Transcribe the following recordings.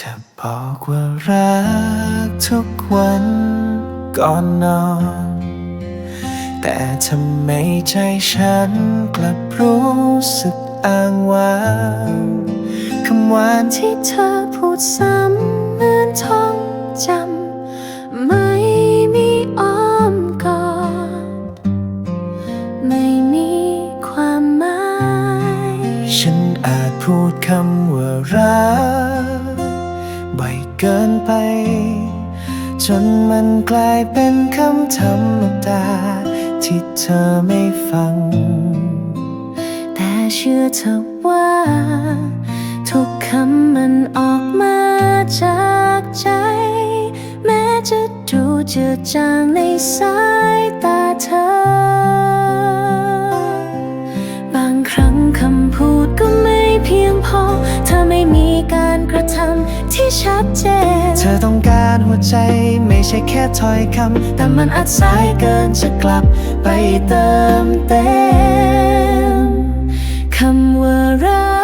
จะบอกว่ารักทุกวันก่อนนอน แต่ทำไมใจฉันกลับรู้สึกอ้างว้างคำหวานที่ที่เธอพูดซ้ำ จนมันกลายเป็นคำธรรมดา ที่เธอไม่ฟัง แต่เชื่อเธอว่า ทุกคำมันออกมาจากใจ แม้จะดูเจือจางในสายตาเธอบางครั้งคำพูดก็ไม่เพียงพอ เธอไม่มีการกระทำ ที่ชัดเจน เธอต้องการหัวใจไม่ใช่แค่ถ้อยคำ แต่มันอาจสายเกินจะกลับไปเติมเต็มคำว่ารัก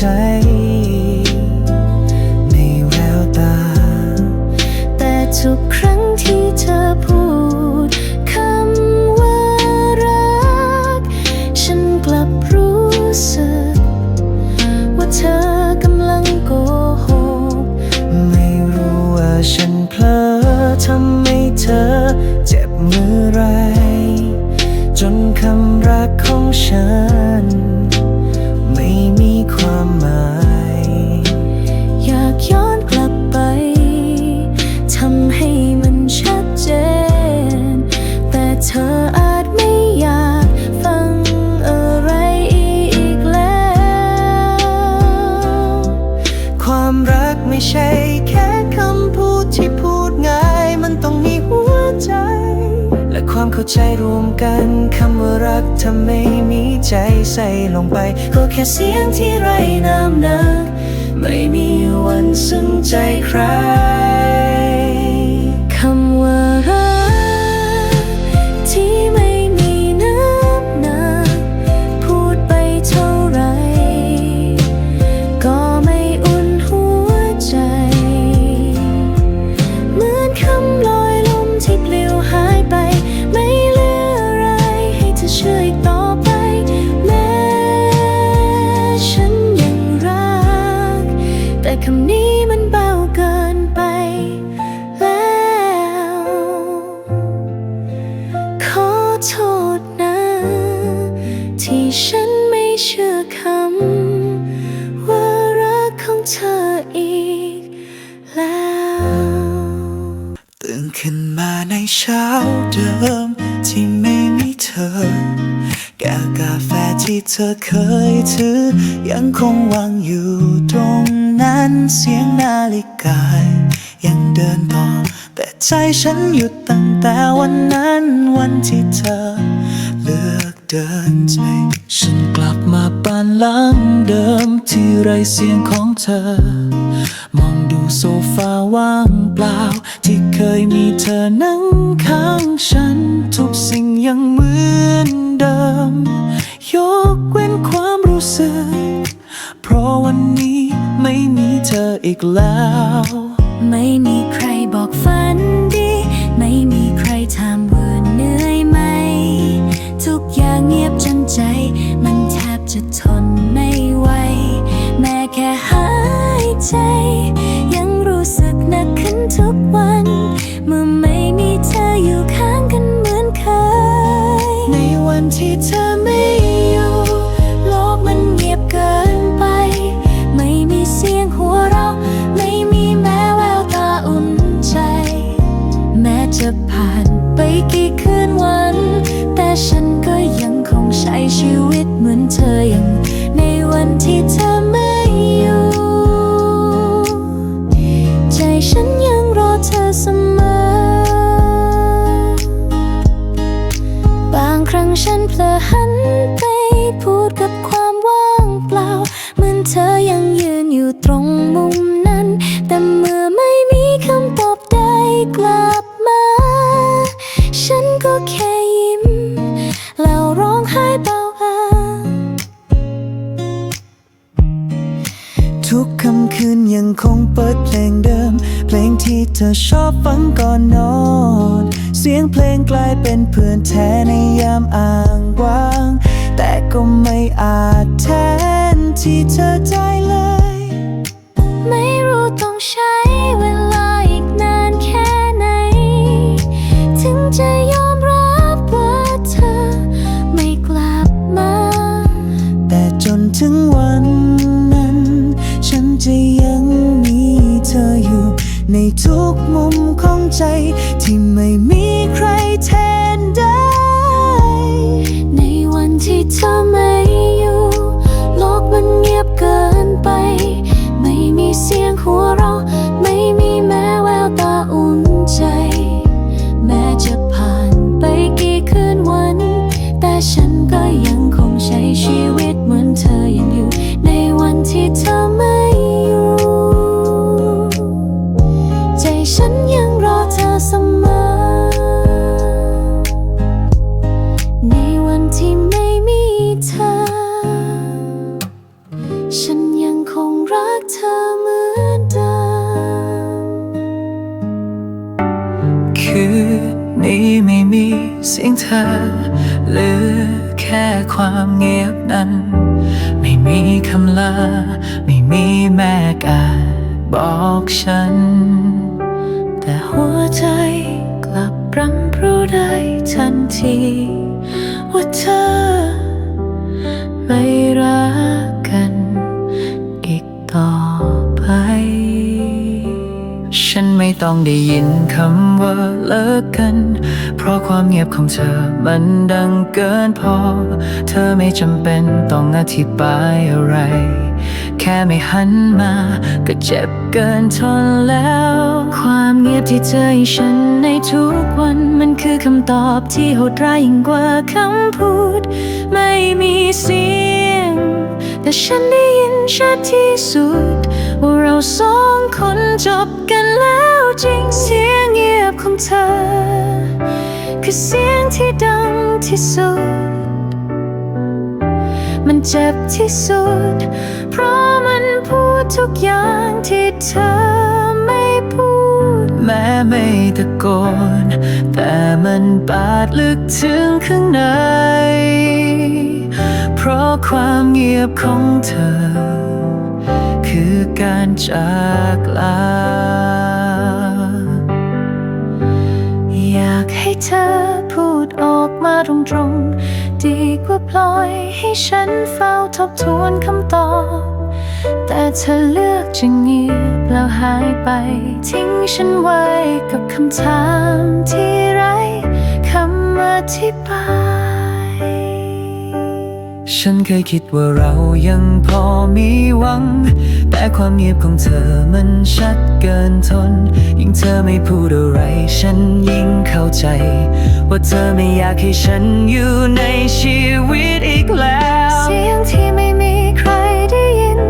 ใจ ใจรวมกันคำว่ารักทำไม่มีใจใส่ลงไป ก็แค่เสียงที่ไร้น้ำหนัก ไม่มีวันซึ้งใจใคราเดิมที่ไม่มีเธอ แก้วกาแฟที่เธอเคยถือ ยังคงวางอยู่ตรงนั้นเสียงนาฬิกายังเดินต่อ แต่ใจฉันหยุดตั้งแต่วันนั้นวันที่เธอ เดินไปฉันกลับมาบ้านหลังเดิมที่ไรเสียงของเธอ มองดูโซฟาว่างเปล่า ที่เคยมีเธอนั่งข้างฉัน ทุกสิ่งยังเหมือนเดิม ยกเว้นความรู้สึก เพราะวันนี้ไม่มีเธออีกแล้ว ไม่มีใครบอกฝันดี ไม่มี เงียบจนใจ มันแทบจะทนไม่ไหว แม้แค่หายใจ ยังรู้สึกหนักขึ้นทุกวัน เมื่อไม่มีเธออยู่ข้างกันเหมือนเคย ในวันที่เธอไม่อยู่ โลกมันเงียบเกินไป ไม่มีเสียงหัวเราะ ไม่มีแม้แววตาอุ่นใจ แม้จะผ่านไปกี่คืนวัน แต่ฉัน ใช้ชีวิตเหมือนเธออย่างในวันที่ เพลงที่เธอชอบฟังก่อนนอน เสียงเพลงกลายเป็นเพื่อนแท้ในยามอ่างว่าง แต่ก็ไม่อาจแทนที่เธอใจเลย ไม่รู้ต้องใช้เวลา ใจที่ไม่มีใครแทนได้ ในวันที่เธอไม่ คืนนี้ไม่มีเสียงเธอเหลือแค่ความเงียบนั้น ไม่มีคำลา ไม่มีแม่กาบอกฉัน แต่หัวใจกลับรำรู้ได้ทันที ว่าเธอไม่รัก ต้องได้ยินคำว่าเลิกกัน เพราะความเงียบของเธอมันดังเกินพอ เธอไม่จำเป็นต้องอธิบายอะไร แค่ไม่หันมา ก็เจ็บเกินทนแล้ว ความเงียบที่เธอให้ฉันในทุกวันมันคือคำตอบที่โหดร้ายยิ่งกว่าคำพูด ไม่มีเสียง แต่ฉันได้ยินชัดที่สุดว่าเราสองคนจบกันแล้ว จริงเสียงเงียบของเธอ คือเสียงที่ดังที่สุด มันเจ็บที่สุด เพราะมันพูดทุกอย่างที่เธอไม่พูด แม้ไม่ตะโกน แต่มันบาดลึกถึงข้างใน เพราะความเงียบของเธอ คือการจากลา เธอพูดออกมาตรงๆ ดีกว่าปล่อยให้ฉันเฝ้าทบทวนคำตอบ แต่เธอเลือกจะเงียบแล้วหายไป ทิ้งฉันไว้กับคำถามที่ไร้คำอธิบาย ฉันเคยคิดว่าเรายังพอมีหวัง แต่ความเงียบของเธอมันชัดเกินทน ยิ่งเธอไม่พูดอะไร ฉันยิ่งเข้าใจ ว่าเธอไม่อยากให้ฉันอยู่ในชีวิตอีกแล้ว เสียงที่ไม่มีใครได้ยิน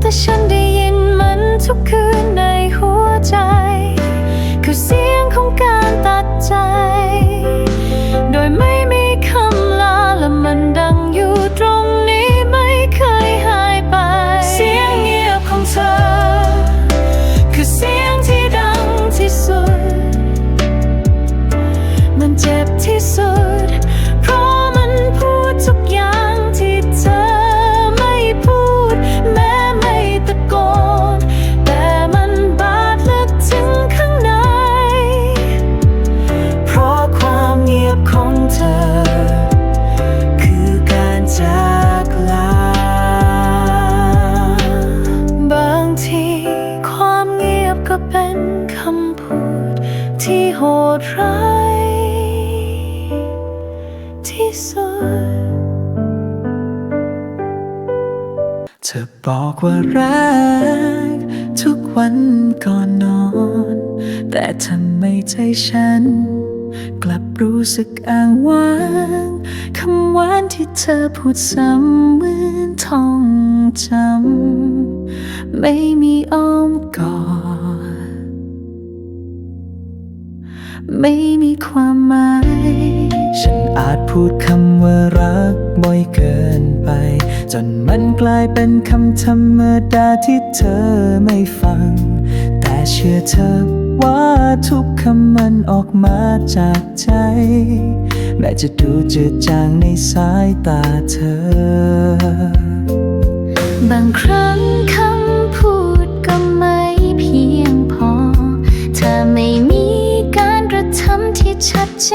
แต่ฉันได้ยินมันทุกคืน แต่ทำไมใจฉัน กลับรู้สึกอ้างว้างคำหวานที่เธอพูดซ้ำเหมือนท่องจำไม่มีอ้อมกอดไม่มีความหมาย ฉันอาจพูดคำว่ารักบ่อยเกินไป จนมันกลายเป็นคำธรรมดาที่เธอไม่ฟัง แต่เชื่อเธอ ว่าทุกคำมันออกมาจากใจ แม้จะดูจืดจางในสายตาเธอ บางครั้งคำพูดก็ไม่เพียงพอ ถ้าไม่มีการกระทำที่ชัดเจ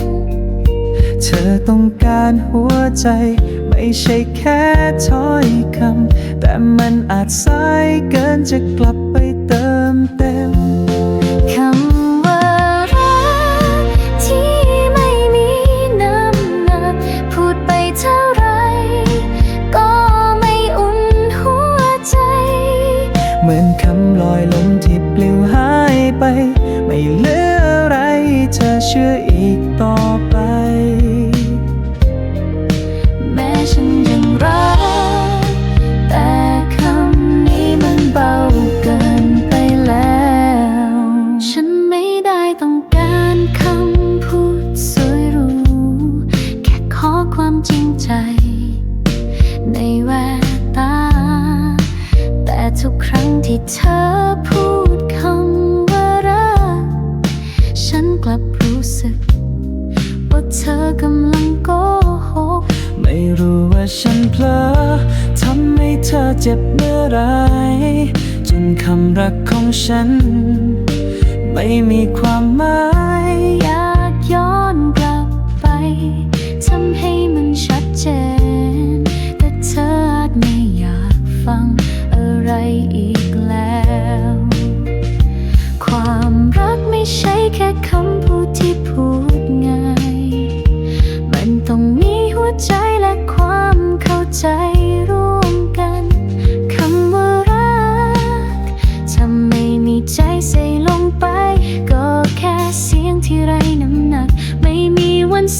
น เธอต้องการหัวใจไม่ใช่แค่ถ้อยคำ แต่มันอาจสายเกินจะกลับ ไม่เหลืออะไรจะเชื่ออีกต่อไป เจ็บเมื่อไร จนคำรักของฉัน ไม่มีความหมาย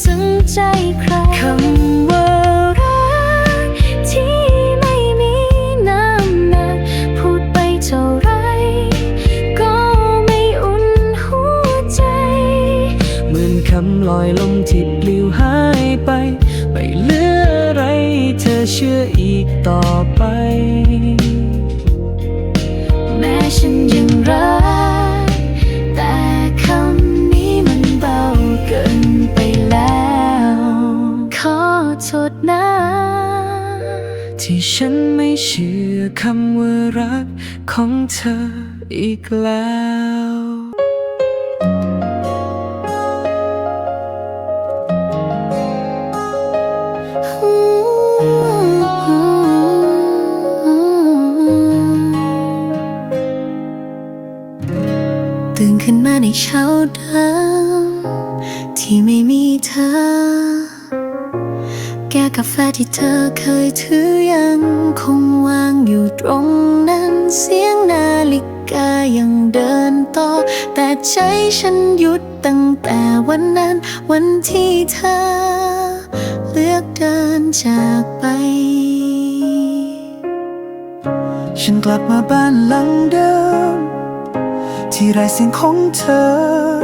ซึ้งใจใครคำ ฉันไม่เชื่อคำว่ารักของเธออีกแล้วตื่นขึ้นมาในเช้าดำ กาแฟที่เธอเคยถือยังคงวางอยู่ตรงนั้นเสียงนาฬิกายังเดินต่อ แต่ใจฉันหยุดตั้งแต่วันนั้น วันที่เธอ เลือกเดินจากไป ฉันกลับมาบ้านหลังเดิม ที่ไร้เสียงของเธอ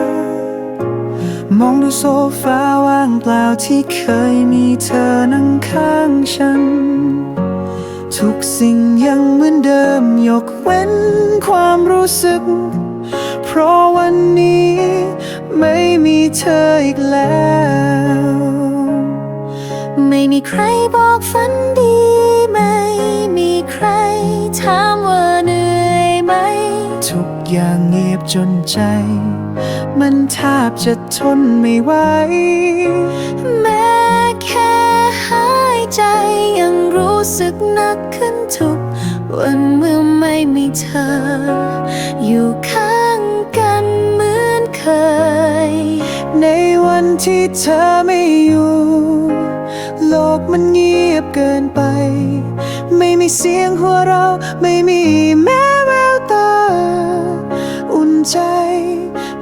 มองดูโซฟาว่างเปล่าที่เคยมีเธอนั่งข้างฉัน ทุกสิ่งยังเหมือนเดิมยกเว้นความรู้สึก เพราะวันนี้ไม่มีเธออีกแล้ว ไม่มีใครบอกฝันดี ไม่มีใครถามว่าเหนื่อยไหมทุก อย่างเงียบจนใจ มันแทบจะทนไม่ไหว แม้แค่หายใจยังรู้สึกหนักขึ้นทุกวันเมื่อไม่มีเธอ อยู่ข้างกันเหมือนเคย ในวันที่เธอไม่อยู่ โลกมันเงียบเกินไป ไม่มีเสียงหัวเราะไม่มีแม้แววตาอุ่น ใจ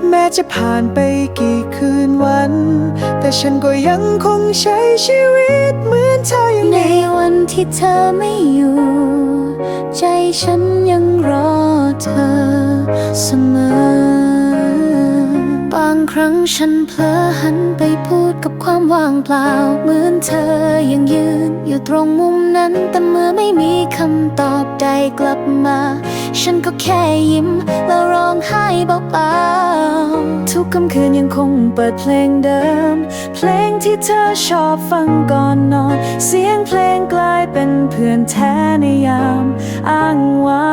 แม้จะผ่านไปกี่คืนวัน แต่ฉันก็ยังคงใช้ชีวิตเหมือนเธออย่างในวันที่เธอไม่อยู่ ใจฉันยังรอเธอเสมอ บางครั้งฉันเผลอหันไปพูด ความว่างเปล่าเหมือนเธอยังยืน อยู่ตรงมุมนั้นแต่เมื่อไม่มีคำตอบใดกลับมา ฉันก็แค่ยิ้มแล้วร้องไห้เบาๆทุกค่ำคืนยังคงเปิดเพลงเดิม เพลงที่เธอชอบฟังก่อนนอน เสียงเพลงกลายเป็นเพื่อนแท้ในยามอ้างว้า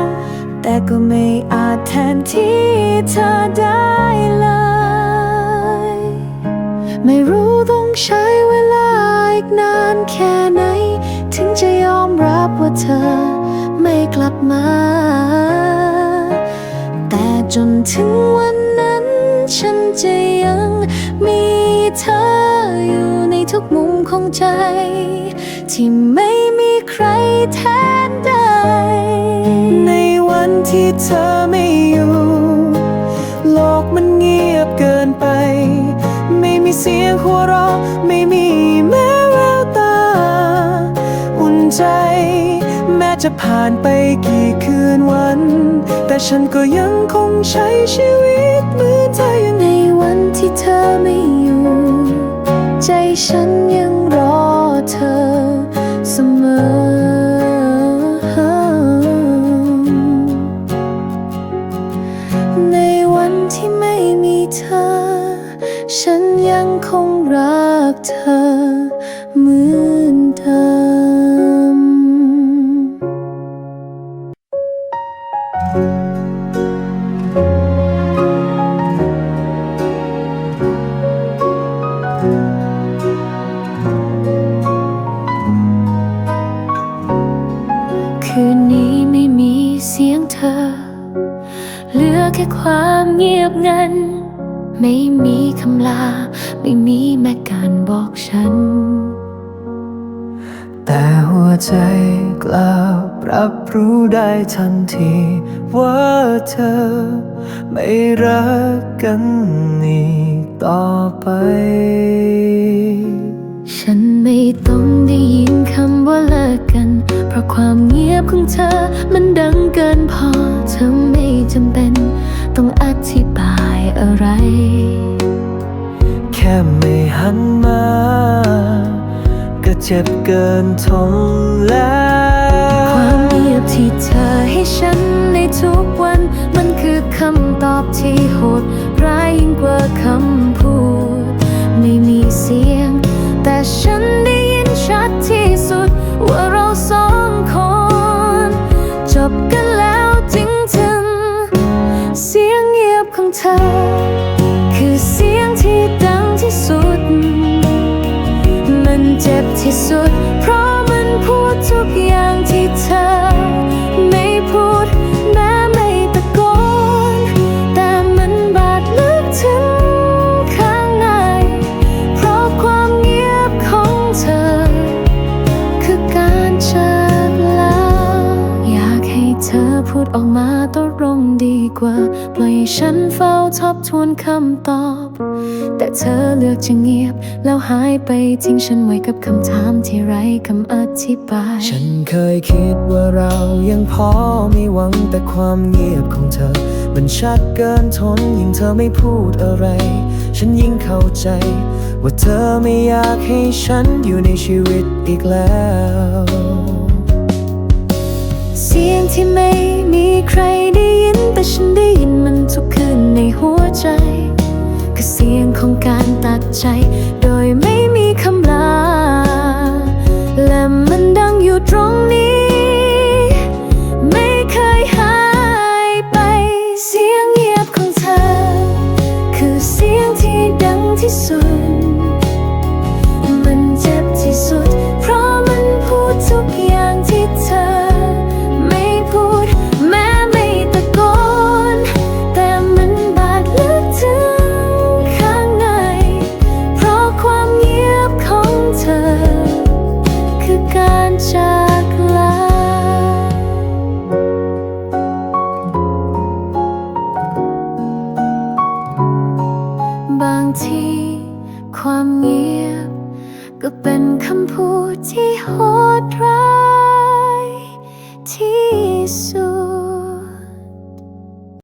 งแต่ก็ไม่อาจแทนที่เธอได้เลย ไม่รู้ต้องใช้เวลาอีกนานแค่ไหน ถึงจะยอมรับว่าเธอไม่กลับมา แต่จนถึงวันนั้น ฉันจะยังมีเธออยู่ในทุกมุมของใจ ที่ไม่มีใครแทนได้ ในวันที่เธอไม่อยู่ โลกมันเงียบ เสียงหัวเราะไม่มีแม้แววตา อุ่นใจ แม้จะผ่านไปกี่คืนวัน แต่ฉันก็ยังคงใช้ชีวิตเหมือนเธออย่ในวันที่เธอไม่อยู่ ใจฉันยังรอเธอเสมอ ไม่มีคำลา ไม่มีแม้การบอกฉัน แต่หัวใจกลับรับรู้ได้ทันที ว่าเธอ ไม่รักกันอีกต่อไป ฉันไม่ต้องได้ยินคำว่าเลิกกัน เพราะความเงียบของเธอ มันดังเกินพอ เธอไม่จำเป็น ต้องอธิบาย อะไร แค่ไม่หันมา ก็เจ็บเกินทนแล้ว ความเงียบที่เธอให้ฉันในทุกวัน มันคือคำตอบที่โหดร้ายยิ่งกว่าคำ ธอ คือเสียงที่ดังที่สุด มันเจ็บที่สุดเพราะ ฉันเฝ้าทบทวนคำตอบ แต่เธอเลือกจะเงียบ แล้วหายไปทิ้งฉันไว้กับคำถามที่ไร้คำอธิบาย ฉันเคยคิดว่าเรายังพอมีหวังแต่ความเงียบของเธอ มันชัดเกินทนยิ่งเธอไม่พูดอะไร ฉันยิ่งเข้าใจ ว่าเธอไม่อยากให้ฉันอยู่ในชีวิตอีกแล้ว เสียงที่ไม่มีใครได้ยิน แต่ฉันได้ยินมันทุกคืนในหัวใจ คือเสียงของการตัดใจ โดยไม่มีคำลา และมันดังอยู่ตรงนี้